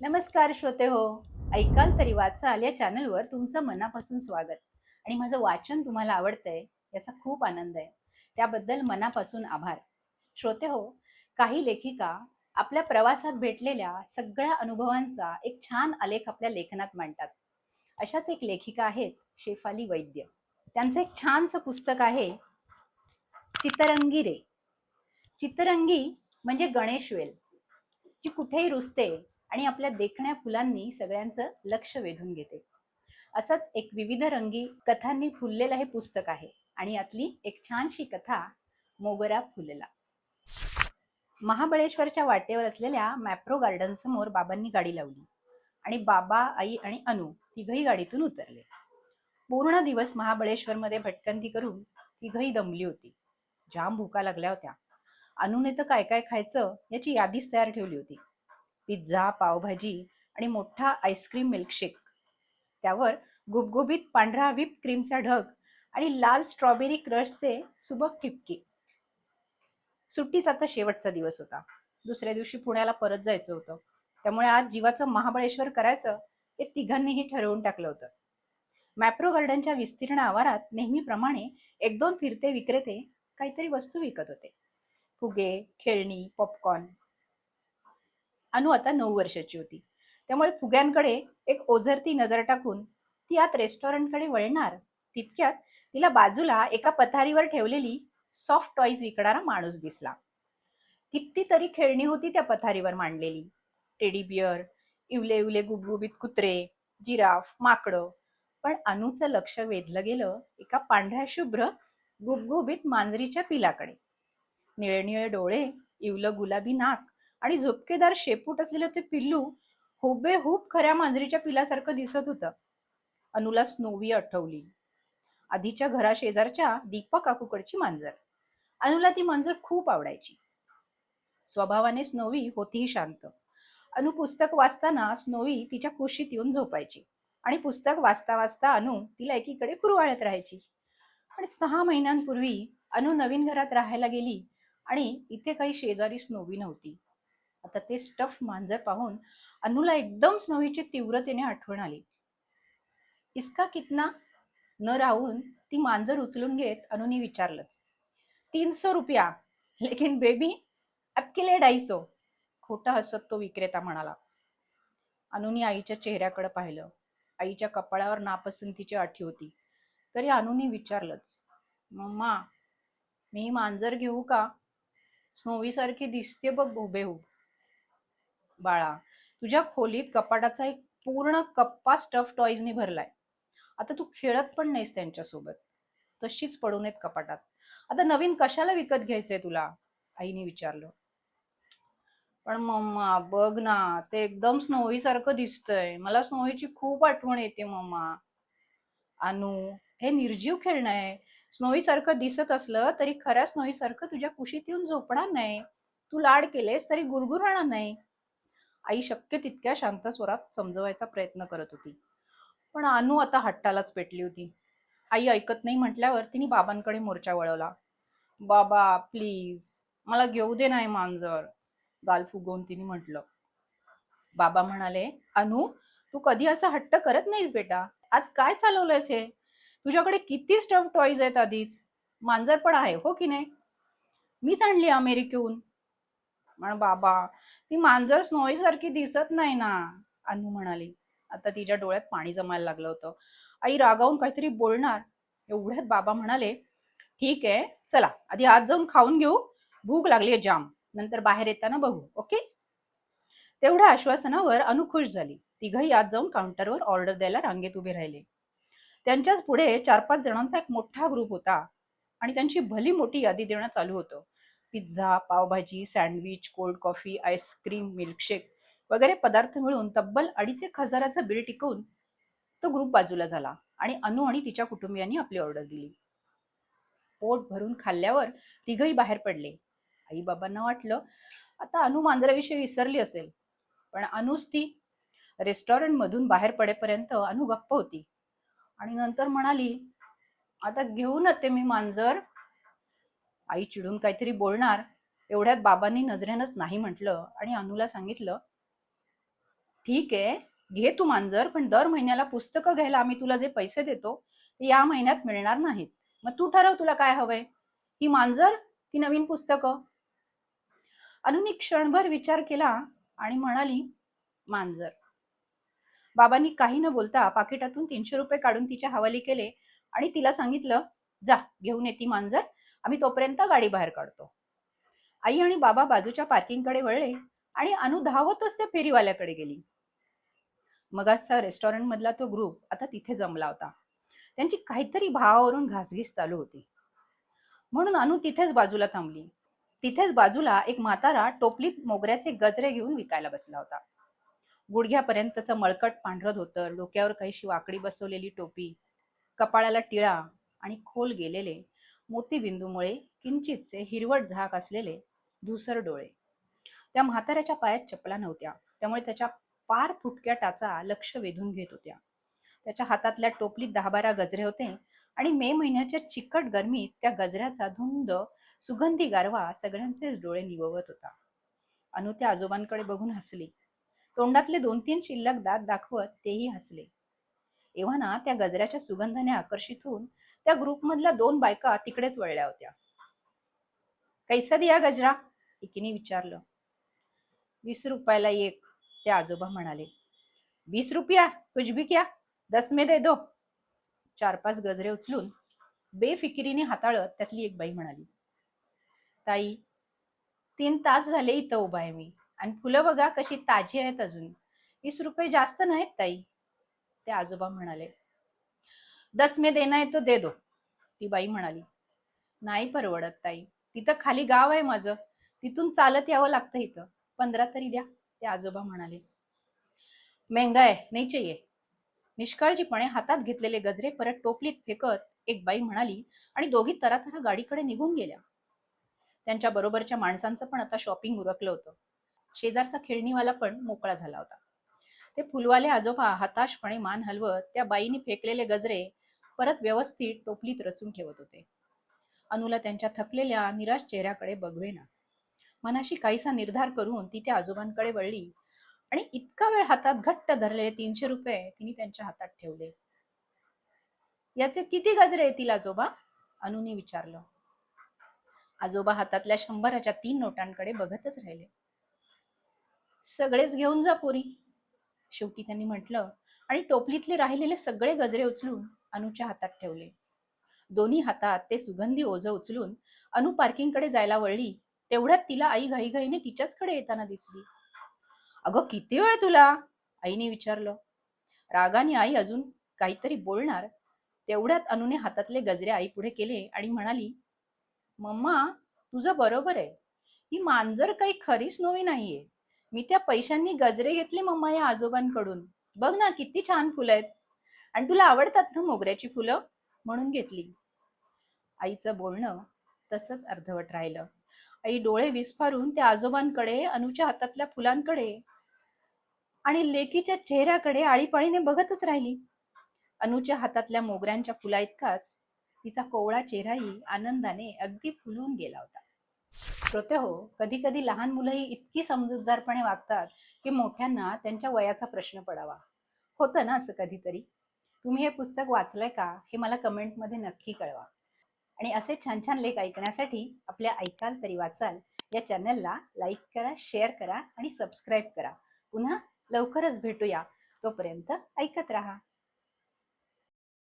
नमस्कार श्रोते हो. ऐकाल तरी वाचाल या चॅनलवर तुमचं मनापासून स्वागत. आणि माझं वाचन तुम्हाला आवडतंय याचा खूप आनंद आहे. त्याबद्दल मनापासून आभार. श्रोते हो काही लेखिका आपल्या प्रवासात भेटलेल्या सगळ्या अनुभवांचा एक छान आलेख आपल्या लेखनात मांडतात. अशाच एक लेखिका आहेत शेफाली वैद्य. त्यांचं एक छानसं पुस्तक आहे चितरंगी रे. चितरंगी म्हणजे गणेश वेल जी कुठेही रुजते आणि आपल्या देखण्या फुलांनी सगळ्यांचं लक्ष वेधून घेते. असंच एक विविध रंगी कथांनी फुललेलं हे पुस्तक आहे आणि यातली एक छानशी कथा मोगरा फुलला. महाबळेश्वरच्या वाटेवर असलेल्या मॅप्रो गार्डन समोर बाबांनी गाडी लावली आणि बाबा आई आणि अनु तिघही गाडीतून उतरले. पूर्ण दिवस महाबळेश्वरमध्ये भटकंती करून तिघही दमली होती. जाम भुका लागल्या होत्या. अनुने तर काय काय खायचं याची यादीच तयार ठेवली होती. पिझ्झा पावभाजी आणि मोठा आईस्क्रीम मिल्कशेक. त्यावर गुबगुबीत पांढरा व्हिप क्रीमचा ढग आणि लाल स्ट्रॉबेरी क्रशचे सुबक ठिपके. सुट्टीचा आता शेवटचा दिवस होता. दुसऱ्या दिवशी पुण्याला परत जायचं होतं. त्यामुळे आज जीवाचं महाबळेश्वर करायचं हे तिघांनीही ठरवून टाकलं होतं. मॅप्रो गार्डनच्या विस्तीर्ण आवारात नेहमीप्रमाणे एक दोन फिरते विक्रेते काहीतरी वस्तू विकत होते. फुगे खेळणी पॉपकॉर्न अनु आता नऊ वर्षाची होती. त्यामुळे फुग्यांकडे एक ओझरती नजर टाकून ती आत रेस्टॉरंटकडे वळणार तितक्यात तिला बाजूला एका पथारीवर ठेवलेली सॉफ्ट टॉईज विकणारा माणूस दिसला. कितीतरी खेळणी होती त्या पथारीवर मांडलेली. टेडी बियर इवले इवले गुबगुबीत कुत्रे जिराफ माकडं. पण अनुचं लक्ष वेधलं गेलं एका पांढऱ्या शुभ्र गुबगुबीत मांजरीच्या पिलाकडे. निळे डोळे इवलं गुलाबी नाक आणि झुपकेदार शेपूट असलेलं ते पिल्लू हुबेहूब खऱ्या मांजरीच्या पिलासारखं दिसत होतं. अनुला स्नोवी आठवली. आधीच्या घरा शेजारच्या दीपक काकूकडची मांजर. अनुला ती मांजर खूप आवडायची. स्वभावाने स्नोवी होतीही शांत. अनु पुस्तक वाचताना स्नोवी तिच्या कुशीत येऊन झोपायची. आणि पुस्तक वाचता वाचता अनु तिला एकीकडे कुरवाळत राहायची. पण सहा महिन्यांपूर्वी अनु नवीन घरात राहायला गेली आणि इथे काही शेजारी स्नोवी नव्हती. आता ते स्टफ मांजर पाहून अनुला एकदम स्नोवीची तीव्रतेने आठवण आली. इसका कितना न राहून ती मांजर उचलून घेत अनुनी विचारलंच. तीन सौ रुपया लेकिन बेबी अबकिले डाईसो खोटं हसत तो विक्रेता म्हणाला. अनुनी आईच्या चेहऱ्याकडे पाहिलं. आईच्या कपाळावर नापसंतीची आठी होती. तरी अनुनी विचारलंच. मम्मा मी मांजर घेऊ का? स्नोवीसारखी दिसते बघ हुबेहूब बाळा तुझ्या खोलीत कपाटाचा एक पूर्ण कप्पा स्टफ टॉईजनी भरलाय. आता तू खेळत पण नाहीस त्यांच्यासोबत. तशीच पडून येत कपाटात. आता नवीन कशाला विकत घ्यायचंय तुला? आईने विचारलं. पण मम्मा बघ ना ते एकदम स्नोवी सारखं दिसतंय. मला स्नोवीची खूप आठवण येते मम्मा. अनु हे निर्जीव खेळणं आहे. स्नोवी सारखं दिसत असलं तरी खऱ्या स्नोवी सारखं तुझ्या कुशीत येऊन झोपणार नाही. तू लाड केलेस तरी गुरगुरणार नाही. आई शक्य तितक्या शांत स्वरात समजवायचा प्रयत्न करत होती. पण अनु आता हट्टालाच पेटली होती. आई ऐकत नाही म्हटल्यावर तिने बाबांकडे मोर्चा वळवला. बाबा प्लीज मला घेऊ दे नाही मांजर. गाल फुगवून तिने म्हटलं. बाबा म्हणाले अनु तू कधी असा हट्ट करत नाहीस बेटा? आज काय चालवलंयस हे? तुझ्याकडे किती स्टफ टॉईज आहेत आधीच. मांजर पण आहे हो की नाही? मीच आणली अमेरिकेहून. म्हण बाबा ती मांजर स्नोई सारखी दिसत नाही ना अनु म्हणाली. आता तिच्या डोळ्यात पाणी जमायला लागलं होतं. आई रागावून काहीतरी बोलणार. एवढ्यात बाबा म्हणाले ठीक आहे चला आधी आज जाऊन खाऊन घेऊ. भूक लागली आहे जाम. नंतर बाहेर येताना बघू ओके? तेवढ्या आश्वासनावर अनु खुश झाली. तिघही आत जाऊन काउंटरवर ऑर्डर द्यायला रांगेत उभे राहिले. त्यांच्याच पुढे चार पाच जणांचा एक मोठा ग्रुप होता आणि त्यांची भली मोठी यादी देणं चालू होतं. Pizza pavbhaji sandwich cold coffee ice cream milkshake वगैरे पदार्थ मिळून तब्बल अडीच एक हजाराचं बिल टिकवून तो ग्रुप बाजूला झाला आणि अनु आणि तिच्या कुटुंबियांनी आपली ऑर्डर दिली. पोट भरून खाल्ल्यावर तिघही बाहेर पडले. आई बाबांना वाटलं आता अनु मांजराविषयी विसरली असेल पण अनुच ती रेस्टॉरंटमधून बाहेर पडेपर्यंत अनु गप्प होती आणि नंतर म्हणाली आता घेऊन ते मी मांजर आई चिडून काहीतरी बोलणार एवढ्यात बाबांनी नजरेनंच नाही म्हटलं आणि अनुला सांगितलं ठीक आहे घे तू मांजर पण दर महिन्याला पुस्तकं घ्यायला आम्ही तुला जे पैसे देतो ते या महिन्यात मिळणार नाहीत. मग तू ठरव तुला काय हवंय. ही मांजर की नवीन पुस्तकं. अनुनी क्षणभर विचार केला आणि म्हणाली मांजर. बाबांनी काही न बोलता पाकिटातून तीनशे रुपये काढून तिच्या हवाली केले आणि तिला सांगितलं जा घेऊन ये ती मांजर आम्ही तोपर्यंत गाडी बाहेर काढतो. आई आणि बाबा बाजूच्या पार्किंगकडे वळले आणि अनु धावतच त्या फेरीवाल्याकडे गेली. मग असा रेस्टॉरंट मधला तो ग्रुप आता तिथे जमला होता. त्यांची काहीतरी भावावरून घासघीस चालू होती. म्हणून अनु तिथेच बाजूला थांबली. तिथेच बाजूला एक म्हातारा टोपलीत मोगऱ्याचे गजरे घेऊन विकायला बसला होता. गुडघ्यापर्यंतचं मळकट पांढरं धोतर डोक्यावर काहीशी वाकडी बसवलेली टोपी कपाळाला टिळा आणि खोल गेलेले मोतीबिंदूमुळे किंचितचे हिरवट झाक असलेले धुसर डोळे. त्या म्हाताऱ्याच्या पायात चपला नव्हत्या. त्यामुळे त्याच्या पार फुटक्या टाचा लक्ष वेधून घेत होत्या. त्याच्या हातातल्या टोपलीत दहा बारा गजरे होते आणि मे महिन्याच्या चिकट गरमीत त्या गजऱ्याचा धुंद सुगंधी गारवा सगळ्यांचेच डोळे निववत होता. अनु त्या आजोबांकडे बघून हसली. तोंडातले दोन तीन शिल्लक दात दाखवत तेही हसले. एव्हाना त्या गजऱ्याच्या सुगंधाने आकर्षित होऊन त्या ग्रुपमधल्या दोन बायका तिकडेच वळल्या होत्या. कैसा दिया गजरा एकीने विचारलं. वीस रुपयाला एक ते आजोबा म्हणाले. वीस रुपया कुछ भी क्या? दस में दे दो. चार पाच गजरे उचलून बेफिकिरीने हाताळत त्यातली एक बाई म्हणाली. ताई तीन तास झाले इथं उभा आहे मी आणि फुलं बघा कशी ताजी आहेत अजून. वीस रुपये जास्त नाहीत ताई ते आजोबा म्हणाले. दस में देना है तो दे दो ती बाई म्हणाली. नाही परवडत ताई. तिथं खाली गाव आहे माझं. तिथून चालत यावं लागतं इथं. पंधरा तरी द्या ते आजोबा म्हणाले. मेंगा आहे नाही चाहिए. निष्काळजीपणे हातात घेतलेले गजरे परत टोपलीत फेकत एक बाई म्हणाली आणि दोघी तरातरा गाडीकडे निघून गेल्या. त्यांच्या बरोबरच्या माणसांचं पण आता शॉपिंग उरकलं होतं. शेजारचा खेळणीवाला पण मोकळा झाला होता. ते फुलवाले आजोबा हताशपणे मान हलवत त्या बाईनी फेकलेले गजरे परत व्यवस्थित टोपलीत रचून ठेवत होते. अनुला त्यांच्या थकलेल्या निराश चेहऱ्याकडे बघवेना. मनाशी काहीसा निर्धार करून ती त्या आजोबांकडे वळली आणि इतका वेळ हातात घट्ट धरलेले तीनशे रुपये तिने त्यांच्या हातात ठेवले. याचे किती गजरे येतील आजोबा? अनुनी विचारलं. आजोबा हातातल्या शंभराच्या तीन नोटांकडे बघतच राहिले. सगळेच घेऊन जा पोरी. शेवटी त्यांनी म्हटलं आणि टोपलीतले राहिलेले सगळे गजरे उचलून अनुच्या हातात ठेवले. दोन्ही हातात ते सुगंधी ओझं उचलून अनु पार्किंगकडे जायला वळली. तेवढ्यात तिला आई घाईघाईने तिच्याचकडे येताना दिसली. अगं किती वेळ तुला? आईने विचारलं. रागाने आई अजून काहीतरी बोलणार. तेवढ्यात अनुने हातातले गजरे आई पुढे केले आणि म्हणाली मम्मा तुझं बरोबर आहे. ही मांजर काही खरीच नवी नाहीये. मी त्या पैशांनी गजरे घेतले मम्मा या आजोबांकडून. बघ ना किती छान फुलं आहेत. आणि तुला आवडतात ना मोगऱ्याची फुलं? म्हणून घेतली. आईचं बोलणं तसंच अर्धवट राहिलं. आई डोळे विस्फारून त्या आजोबांकडे अनुच्या हातातल्या फुलांकडे आणि लेकीच्या चेहऱ्याकडे आळीपाळीने बघतच राहिली. अनुच्या हातातल्या मोगऱ्यांच्या फुला इतकाच तिचा कोवळा चेहराही आनंदाने अगदी फुलून गेला होता. श्रोते हो कधी कधी लहान मुलंही इतकी समजूतदारपणे वागतात की मोठ्यांना त्यांच्या वयाचा प्रश्न पडावा. होतं ना असं कधीतरी? तुम्ही हे पुस्तक वाचलंय का हे मला कमेंटमध्ये नक्की कळवा. आणि असे छान छान लेख ऐकण्यासाठी आपल्या ऐकाल तरी वाचाल या चॅनलला लाईक करा शेअर करा आणि सबस्क्राईब करा. पुन्हा लवकरच भेटूया. तोपर्यंत ऐकत राहा.